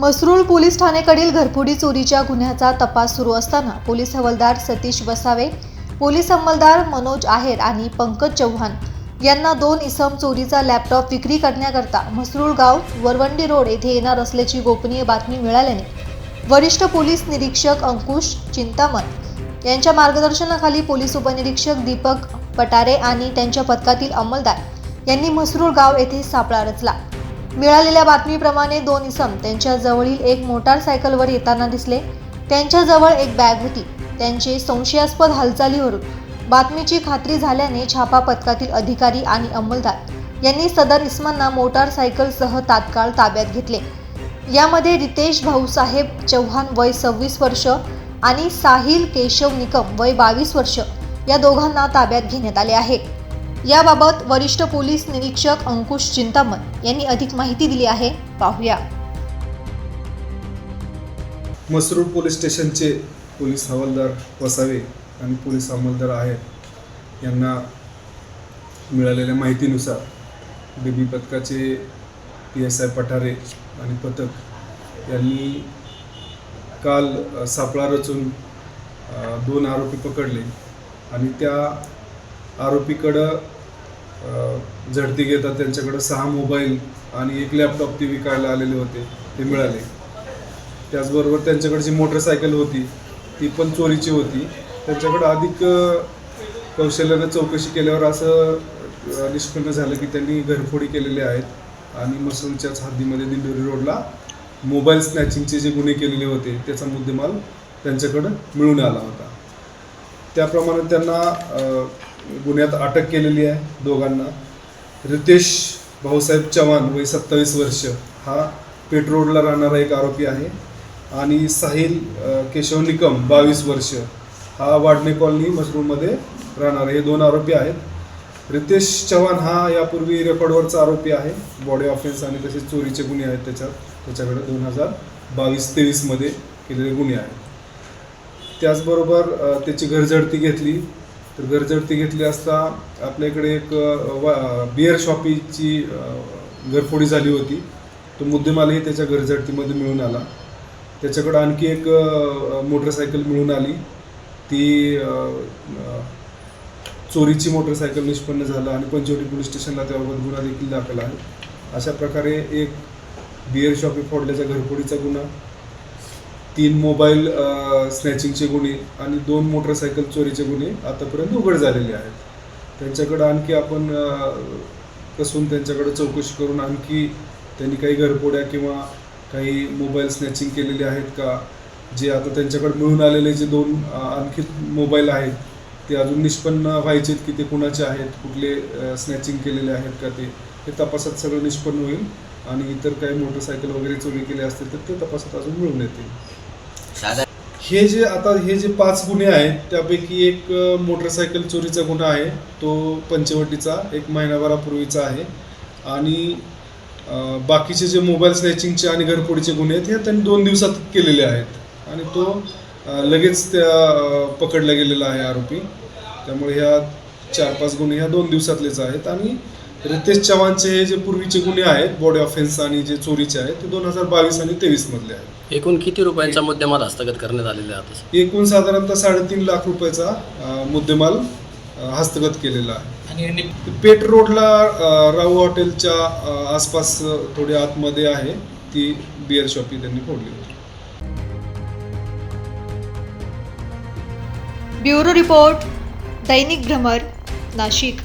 Masrul police ठाणेकडील घरफोडी चोरीच्या गुन्ह्याचा तपास सुरू असताना पोलीस हवालदार सतीश वसावे पोलीस अंमलदार मनोज आहेर आणि पंकज चव्हाण यांना दोन इसम चोरीचा लॅपटॉप विक्री करण्याकरता मसरूळ गाव वरवंडी रोड येथे येणार असल्याची गोपनीय बातमी मिळाल्याने वरिष्ठ पोलीस निरीक्षक अंकुश चिंतामण यांच्या मार्गदर्शनाखाली पोलीस उपनिरीक्षक दीपक पटारे आणि त्यांच्या पथकातील अंमलदार यांनी मसरूळ गाव येथे सापळा रचला. मिळालेल्या बातमीप्रमाणे दोन इसम त्यांच्या जवळील एक मोटारसायकलवर येताना दिसले. त्यांच्याजवळ एक बॅग होती. त्यांचे संशयास्पद हालचालीवरून बातमीची खात्री झाल्याने छापा पथकातील अधिकारी आणि अंमलदार यांनी सदर इसमांना मोटारसायकलसह तात्काळ ताब्यात घेतले. यामध्ये रितेश भाऊसाहेब चव्हाण वय सव्वीस वर्ष आणि साहिल केशव निकम वय बावीस वर्ष या दोघांना ताब्यात घेण्यात आले आहे. याबाबत वरिष्ठ पोलीस निरीक्षक अंकुश चिंतामण यांनी अधिक माहिती दिली आहे. पाहूया. मसरूड पोलीस स्टेशनचे पोलीस हवालदार वसावे आणि पोलीस अंमलदार आहेत यांना मिळालेल्या माहितीनुसार डी बी पथकाचे पी एस आय पठारे आणि पथक यांनी काल सापळा रचून दोन आरोपी पकडले आणि त्या आरोपीकडं झडती घेतात. त्यांच्याकडं सहा मोबाईल आणि एक लॅपटॉप ते विकायला आलेले होते. ते मिळाले. त्याचबरोबर त्यांच्याकडे जी मोटरसायकल होती ती पण चोरीची होती. त्यांच्याकडे अधिक कौशल्यानं चौकशी केल्यावर असं निष्पन्न झालं की त्यांनी घरफोडी केलेले आहेत. आणि मसूरच्याच हद्दीमध्ये दिंडोरी रोडला मोबाईल स्नॅचिंगचे जे गुन्हे केलेले होते त्याचा मुद्देमाल त्यांच्याकडं मिळून आला होता. त्याप्रमाणे त्यांना गुन्ह्यात अटक केलेली आहे दोघांना. रितेश भाऊसाहेब चव्हाण वय सत्तावीस वर्ष. हा पेट रोडला राहणारा एक आरोपी आहे. आणि साहिल केशव निकम बावीस वर्ष. हा वाडणे कॉलनी मशरूममध्ये राहणारे हे दोन आरोपी आहेत. रितेश चव्हाण हा यापूर्वी रेकॉर्डवरचा आरोपी आहे. बॉडी ऑफेन्स आणि तसेच चोरीचे गुन्हे आहेत त्याच्यात. त्याच्याकडे दोन हजार बावीस तेवीसमध्ये केलेले गुन्हे आहेत. त्याचबरोबर त्याची घरझडती घेतली. तर घरझडती घेतली असता आपल्याकडे एक वा- बिअर शॉपीची घरफोडी झाली होती. तो मुद्देमालही त्याच्या घरझडतीमध्ये मिळून आला. त्याच्याकडं आणखी एक मोटरसायकल मिळून आली. ती चोरीची मोटरसायकल निष्पन्न झालं आणि पंचवटी पोलीस स्टेशनला त्याबाबत गुन्हा देखील दाखल आहे. अशा प्रकारे एक बिअर शॉपी फोडल्याच्या घरफोडीचा गुन्हा तीन मोबाईल स्नॅचिंगचे गुन्हे आणि दोन मोटरसायकल चोरीचे गुन्हे आतापर्यंत उघड झालेले आहेत. त्यांच्याकडं आणखी आपण कसून त्यांच्याकडे चौकशी करून आणखी त्यांनी काही घरपोड्या किंवा काही मोबाईल स्नॅचिंग केलेले आहेत का? जे आता त्यांच्याकडे मिळून आलेले जे दोन आणखी मोबाईल आहेत ते अजून निष्पन्न व्हायचेत की ते कुणाचे आहेत कुठले स्नॅचिंग केलेले आहेत का ते हे तपासात सगळं निष्पन्न होईल. आणि इतर काही मोटरसायकल वगैरे चोरी केले असतील तर ते तपासात अजून मिळून येतील. साधा हे जे आता हे जे पाच गुन्हे आहेत त्यापैकी एक मोटरसायकल चोरीचा गुन्हा आहे. तो पंचवटीचा एक महिनाभरापूर्वीचा आहे. आणि बाकीचे जे मोबाईल स्नॅचिंगचे आणि घरफोडीचे गुन्हे आहेत हे त्यांनी दोन दिवसात केलेले आहेत. आणि तो लगेच त्या पकडला गेलेला आहे आरोपी. त्यामुळे ह्या चार पाच गुन्हे ह्या दोन दिवसातलेच आहेत. आणि रितेश चव्हाणचे हे जे पूर्वीचे गुन्हे आहेत बॉडी ऑफेन्स आणि जे चोरीचे आहेत ते दोन हजार बावीस आणि तेवीसमधले आहेत. एकूण किती रुपयांचा मुद्देमाल हस्तगत करण्यात आलेला आहे आता? एकूण साधारणतः साडेतीन लाख रुपयाचा अ, मुद्देमाल अ, हस्तगत केलेला आहे. पेट रोडला अ, राहू हॉटेलच्या अ, आसपास अ, थोडी आतमध्ये आहे. ती बिअर शॉपी त्यांनी फोडली होती. ब्युरो रिपोर्ट दैनिक भ्रमर नाशिक.